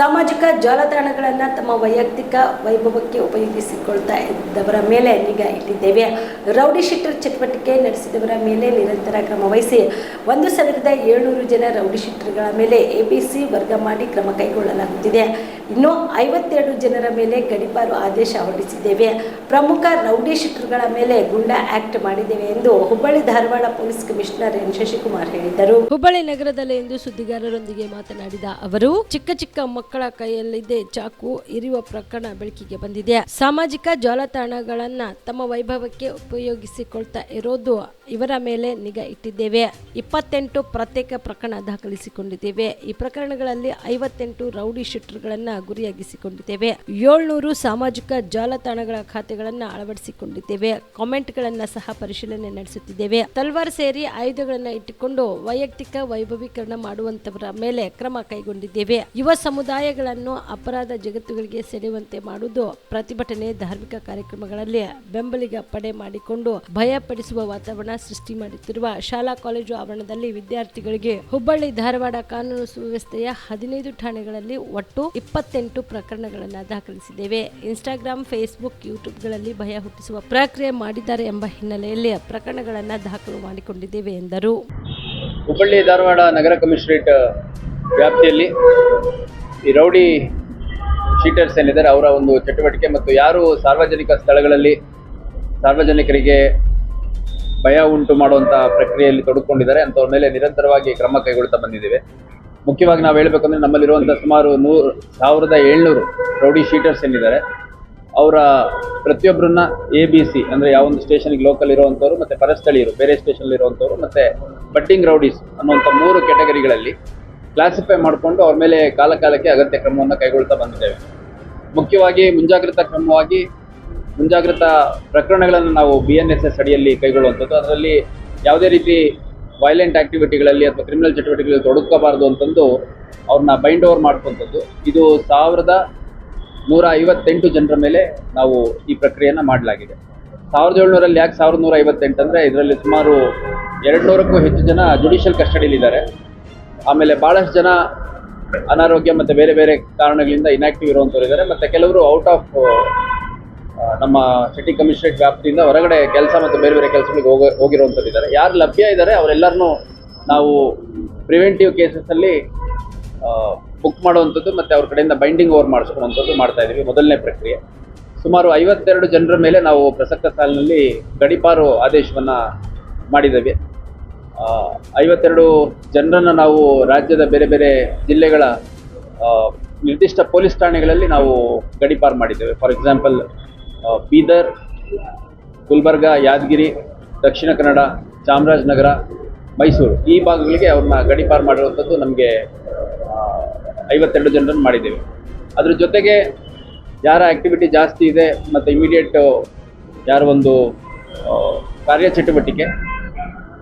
ಸಾಮಾಜಿಕ ಜಾಲತಾಣಗಳನ್ನು ತಮ್ಮ ವೈಯಕ್ತಿಕ ವೈಭವಕ್ಕೆ ಉಪಯೋಗಿಸಿಕೊಳ್ತಾ ಇದ್ದವರ ಮೇಲೆ ನಿಗಾ ಇಟ್ಟಿದ್ದೇವೆ. ರೌಡಿ ಶೀಟರ್ ಚಟುವಟಿಕೆ ನಡೆಸಿದವರ ಮೇಲೆ ನಿರಂತರ ಕ್ರಮ ವಹಿಸಿ ಒಂದು ಸಾವಿರದ ಏಳ್ನೂರು ಜನ ರೌಡಿ ಶೀಟರ್ಗಳ ಮೇಲೆ ಎಬಿಸಿ ವರ್ಗ ಮಾಡಿ ಕ್ರಮ ಕೈಗೊಳ್ಳಲಾಗುತ್ತಿದೆ. ಇನ್ನು ಐವತ್ತೆರಡು ಜನರ ಮೇಲೆ ಗಡಿಪಾರು ಆದೇಶ ಹೊರಡಿಸಿದ್ದೇವೆ. ಪ್ರಮುಖ ರೌಡಿ ಶೀಟರ್ಗಳ ಮೇಲೆ ಗುಂಡಾ ಆಕ್ಟ್ ಮಾಡಿದ್ದೇವೆ ಎಂದು Hubballi Dharwad police commissioner N Shashikumar ಹೇಳಿದರು. ಹುಬ್ಬಳ್ಳಿ ನಗರದಲ್ಲಿ ಇಂದು ಸುದ್ದಿಗಾರರೊಂದಿಗೆ ಮಾತನಾಡಿದ ಅವರು, ಚಿಕ್ಕ ಚಿಕ್ಕ ಮಕ್ಕಳ ಕೈಯಲ್ಲಿದ್ದೇ ಚಾಕು ಇರುವ ಪ್ರಕರಣ ಬೆಳಕಿಗೆ ಬಂದಿದೆ. ಸಾಮಾಜಿಕ ಜಾಲತಾಣಗಳನ್ನ ತಮ್ಮ ವೈಭವಕ್ಕೆ ಉಪಯೋಗಿಸಿಕೊಳ್ತಾ ಇರೋದು ಇವರ ಮೇಲೆ ನಿಗಾ ಇಟ್ಟಿದ್ದೇವೆ. ಇಪ್ಪತ್ತೆಂಟು ಪ್ರತ್ಯೇಕ ಪ್ರಕರಣ ದಾಖಲಿಸಿಕೊಂಡಿದ್ದೇವೆ. ಈ ಪ್ರಕರಣಗಳಲ್ಲಿ ಐವತ್ತೆಂಟು ರೌಡಿ ಶೀಟರ್ಗಳನ್ನ ಗುರಿಯಾಗಿಸಿಕೊಂಡಿದ್ದೇವೆ. ಏಳ್ನೂರು ಸಾಮಾಜಿಕ ಜಾಲತಾಣಗಳ ಖಾತೆಗಳನ್ನ ಅಳವಡಿಸಿಕೊಂಡಿದ್ದೇವೆ. ಕಾಮೆಂಟ್ಗಳನ್ನ ಸಹ ಪರಿಶೀಲನೆ ನಡೆಸುತ್ತಿದ್ದೇವೆ. ತಲ್ವಾರ್ ಸೇರಿ ಆಯುಧಗಳನ್ನ ಇಟ್ಟುಕೊಂಡು ವೈಯಕ್ತಿಕ ವೈಭವೀಕರಣ ಮಾಡುವಂತವರ ಮೇಲೆ ಕ್ರಮ ಕೈಗೊಂಡಿದ್ದೇವೆ. ಯುವ ಸಮುದಾಯಗಳನ್ನು ಅಪರಾಧ ಜಗತ್ತುಗಳಿಗೆ ಸೆಳೆಯುವಂತೆ ಮಾಡುವುದು ಪ್ರತಿಭಟನೆ, ಧಾರ್ಮಿಕ ಕಾರ್ಯಕ್ರಮಗಳಲ್ಲಿ ಬೆಂಬಲಿಗ ಪಡೆ ಮಾಡಿಕೊಂಡು ಭಯಪಡಿಸುವ ವಾತಾವರಣ ಸೃಷ್ಟಿ ಮಾಡುತ್ತಿರುವ ಶಾಲಾ ಕಾಲೇಜು ಆವರಣದಲ್ಲಿ ವಿದ್ಯಾರ್ಥಿಗಳಿಗೆ ಹುಬ್ಬಳ್ಳಿ, ಧಾರವಾಡ ಕಾನೂನು ಸುವ್ಯವಸ್ಥೆಯ ಹದಿನೈದು ಠಾಣೆಗಳಲ್ಲಿ ಒಟ್ಟು ಇಪ್ಪತ್ತೆಂಟು ಪ್ರಕರಣಗಳನ್ನು ದಾಖಲಿಸಿದ್ದೇವೆ. ಇನ್ಸ್ಟಾಗ್ರಾಂ ಫೇಸ್ಬುಕ್, ಯೂಟ್ಯೂಬ್ಗಳಲ್ಲಿ ಭಯ ಹುಟ್ಟಿಸುವ ಪ್ರಕ್ರಿಯೆ ಮಾಡಿದ್ದಾರೆ ಎಂಬ ಹಿನ್ನೆಲೆಯಲ್ಲಿ ಪ್ರಕರಣಗಳನ್ನು ದಾಖಲು ಮಾಡಿಕೊಂಡಿದ್ದೇವೆ ಎಂದರು. ಹುಬ್ಬಳ್ಳಿ, ಧಾರವಾಡ ನಗರ ಕಮಿಷನರೇಟ್ ವ್ಯಾಪ್ತಿಯಲ್ಲಿ ಈ ರೌಡಿ ಶೀಟರ್ಸ್ ಏನಿದ್ದಾರೆ, ಅವರ ಒಂದು ಚಟುವಟಿಕೆ ಮತ್ತು ಯಾರು ಸಾರ್ವಜನಿಕ ಸ್ಥಳಗಳಲ್ಲಿ ಸಾರ್ವಜನಿಕರಿಗೆ ಭಯ ಉಂಟು ಮಾಡುವಂಥ ಪ್ರಕ್ರಿಯೆಯಲ್ಲಿ ತೊಡಕೊಂಡಿದ್ದಾರೆ, ಅಂಥವ್ರ ಮೇಲೆ ನಿರಂತರವಾಗಿ ಕ್ರಮ ಕೈಗೊಳ್ತಾ ಬಂದಿದ್ದೇವೆ. ಮುಖ್ಯವಾಗಿ ನಾವು ಹೇಳಬೇಕಂದ್ರೆ ನಮ್ಮಲ್ಲಿರುವಂಥ ಸುಮಾರು ನೂರು ಸಾವಿರದ ಏಳ್ನೂರು ರೌಡಿ ಶೀಟರ್ಸ್ ಏನಿದ್ದಾರೆ, ಅವರ ಪ್ರತಿಯೊಬ್ಬರನ್ನ ಎ ಬಿ ಸಿ, ಅಂದರೆ ಯಾವೊಂದು ಸ್ಟೇಷನ್ಗೆ ಲೋಕಲ್ ಇರುವಂಥವ್ರು, ಮತ್ತು ಪರಸ್ಥಳೀಯರು, ಬೇರೆ ಸ್ಟೇಷನ್ ಇರುವಂಥವ್ರು, ಮತ್ತು ಬಡ್ಡಿಂಗ್ ರೌಡೀಸ್ ಅನ್ನುವಂಥ ಮೂರು ಕೆಟಗರಿಗಳಲ್ಲಿ ಕ್ಲಾಸಿಫೈ ಮಾಡಿಕೊಂಡು ಅವ್ರ ಮೇಲೆ ಕಾಲ ಕಾಲಕ್ಕೆ ಅಗತ್ಯ ಕ್ರಮವನ್ನು ಕೈಗೊಳ್ತಾ ಬಂದಿದ್ದೇವೆ. ಮುಖ್ಯವಾಗಿ ಮುಂಜಾಗ್ರತಾ ಕ್ರಮವಾಗಿ ಮುಂಜಾಗ್ರತಾ ಪ್ರಕರಣಗಳನ್ನು ನಾವು ಬಿ ಎನ್ ಎಸ್ ಎಸ್ ಅಡಿಯಲ್ಲಿ ಕೈಗೊಳ್ಳುವಂಥದ್ದು. ಅದರಲ್ಲಿ ಯಾವುದೇ ರೀತಿ ವೈಲೆಂಟ್ ಆಕ್ಟಿವಿಟಿಗಳಲ್ಲಿ ಅಥವಾ ಕ್ರಿಮಿನಲ್ ಚಟುವಟಿಕೆಗಳಲ್ಲಿ ತೊಡಗಬಾರದು ಅಂತಂದು ಅವ್ರನ್ನ ಬೈಂಡ್ ಓವರ್ ಮಾಡ್ಕೊಂಥದ್ದು ಇದು ಸಾವಿರದ ನೂರ ಐವತ್ತೆಂಟು ಜನರ ಮೇಲೆ ನಾವು ಈ ಪ್ರಕ್ರಿಯೆಯನ್ನು ಮಾಡಲಾಗಿದೆ. ಸಾವಿರದ ಏಳ್ನೂರಲ್ಲಿ ಯಾಕೆ ಸಾವಿರದ ನೂರ ಐವತ್ತೆಂಟು ಅಂದರೆ ಇದರಲ್ಲಿ ಸುಮಾರು ಎರಡು ನೂರಕ್ಕೂ ಹೆಚ್ಚು ಜನ ಜುಡಿಷಿಯಲ್ ಕಸ್ಟಡಿಲಿದ್ದಾರೆ ಆಮೇಲೆ ಭಾಳಷ್ಟು ಜನ ಅನಾರೋಗ್ಯ ಮತ್ತು ಬೇರೆ ಬೇರೆ ಕಾರಣಗಳಿಂದ ಇನ್ಆಕ್ಟಿವ್ ಇರುವಂಥವ್ರು ಇದ್ದಾರೆ ಮತ್ತು ಕೆಲವರು ಔಟ್ ಆಫ್ ನಮ್ಮ ಸಿಟಿ ಕಮಿಷನರೇಟ್ ವ್ಯಾಪ್ತಿಯಿಂದ ಹೊರಗಡೆ ಕೆಲಸ ಮತ್ತು ಬೇರೆ ಬೇರೆ ಕೆಲಸಗಳಿಗೆ ಹೋಗ ಹೋಗಿರುವಂಥದ್ದು ಇದ್ದಾರೆ ಯಾರು ಲಭ್ಯ ಇದ್ದಾರೆ ಅವರೆಲ್ಲರನ್ನೂ ನಾವು ಪ್ರಿವೆಂಟಿವ್ ಕೇಸಸಲ್ಲಿ ಬುಕ್ ಮಾಡುವಂಥದ್ದು ಮತ್ತು ಅವ್ರ ಕಡೆಯಿಂದ ಬೈಂಡಿಂಗ್ ಓವರ್ ಮಾಡಿಸ್ಕೊಳ್ಳುವಂಥದ್ದು ಮಾಡ್ತಾ ಇದ್ದೀವಿ. ಮೊದಲನೇ ಪ್ರಕ್ರಿಯೆ. ಸುಮಾರು ಐವತ್ತೆರಡು ಜನರ ಮೇಲೆ ನಾವು ಪ್ರಸಕ್ತ ಸಾಲಿನಲ್ಲಿ ಗಡಿಪಾರು ಆದೇಶವನ್ನು ಮಾಡಿದ್ದೇವೆ. ಐವತ್ತೆರಡು ಜನರನ್ನು ನಾವು ರಾಜ್ಯದ ಬೇರೆ ಬೇರೆ ಜಿಲ್ಲೆಗಳ ನಿರ್ದಿಷ್ಟ ಪೊಲೀಸ್ ಠಾಣೆಗಳಲ್ಲಿ ನಾವು ಗಡಿಪಾರು ಮಾಡಿದ್ದೇವೆ. ಫಾರ್ ಎಕ್ಸಾಂಪಲ್ ಬೀದರ್, ಗುಲ್ಬರ್ಗ, ಯಾದಗಿರಿ, ದಕ್ಷಿಣ ಕನ್ನಡ, ಚಾಮರಾಜನಗರ, ಮೈಸೂರು ಈ ಭಾಗಗಳಿಗೆ ಅವ್ರನ್ನ ಗಡಿಪಾರು ಮಾಡಿರುವಂಥದ್ದು ನಮಗೆ ಐವತ್ತೆರಡು ಜನರನ್ನು ಮಾಡಿದ್ದೇವೆ. ಅದ್ರ ಜೊತೆಗೆ ಯಾರ ಆ್ಯಕ್ಟಿವಿಟಿ ಜಾಸ್ತಿ ಇದೆ ಮತ್ತು ಇಮಿಡಿಯೇಟು ಯಾರ ಒಂದು ಕಾರ್ಯಚಟುವಟಿಕೆ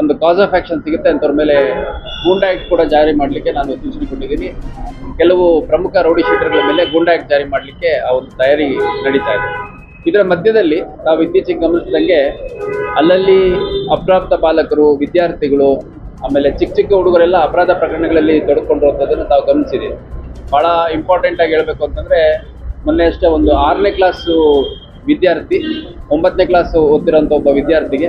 ಒಂದು ಕಾಸ್ ಆಫ್ ಆ್ಯಕ್ಷನ್ ಸಿಗುತ್ತೆ ಅಂಥವ್ರ ಮೇಲೆ ಗೂಂಡಾ ಆ್ಯಕ್ಟ್ ಕೂಡ ಜಾರಿ ಮಾಡಲಿಕ್ಕೆ ನಾನು ಸೂಚನೆ ಕೊಟ್ಟಿದ್ದೀನಿ ಕೆಲವು ಪ್ರಮುಖ ರೌಡಿ ಶೀಟರ್ಗಳ ಮೇಲೆ ಗೂಂಡಾ ಆ್ಯಕ್ಟ್ ಜಾರಿ ಮಾಡಲಿಕ್ಕೆ ಆ ಒಂದು ತಯಾರಿ ನಡೀತಾ ಇದೆ. ಇದರ ಮಧ್ಯದಲ್ಲಿ ನಾವು ಇತ್ತೀಚೆಗೆ ಗಮನಿಸಿದಂಗೆ ಅಲ್ಲಲ್ಲಿ ಅಪ್ರಾಪ್ತ ಬಾಲಕರು, ವಿದ್ಯಾರ್ಥಿಗಳು, ಆಮೇಲೆ ಚಿಕ್ಕ ಚಿಕ್ಕ ಹುಡುಗರೆಲ್ಲ ಅಪರಾಧ ಪ್ರಕರಣಗಳಲ್ಲಿ ತೊಡಕೊಂಡಿರುವಂಥದ್ದನ್ನು ತಾವು ಗಮನಿಸಿದ್ದೀವಿ. ಭಾಳ ಇಂಪಾರ್ಟೆಂಟ್ ಆಗಿ ಹೇಳಬೇಕು ಅಂತಂದರೆ ಮೊನ್ನೆ ಅಷ್ಟೇ ಒಂದು ಆರನೇ ಕ್ಲಾಸು ವಿದ್ಯಾರ್ಥಿ, ಒಂಬತ್ತನೇ ಕ್ಲಾಸ್ ಓದ್ತಿರೋಂಥ ಒಬ್ಬ ವಿದ್ಯಾರ್ಥಿಗೆ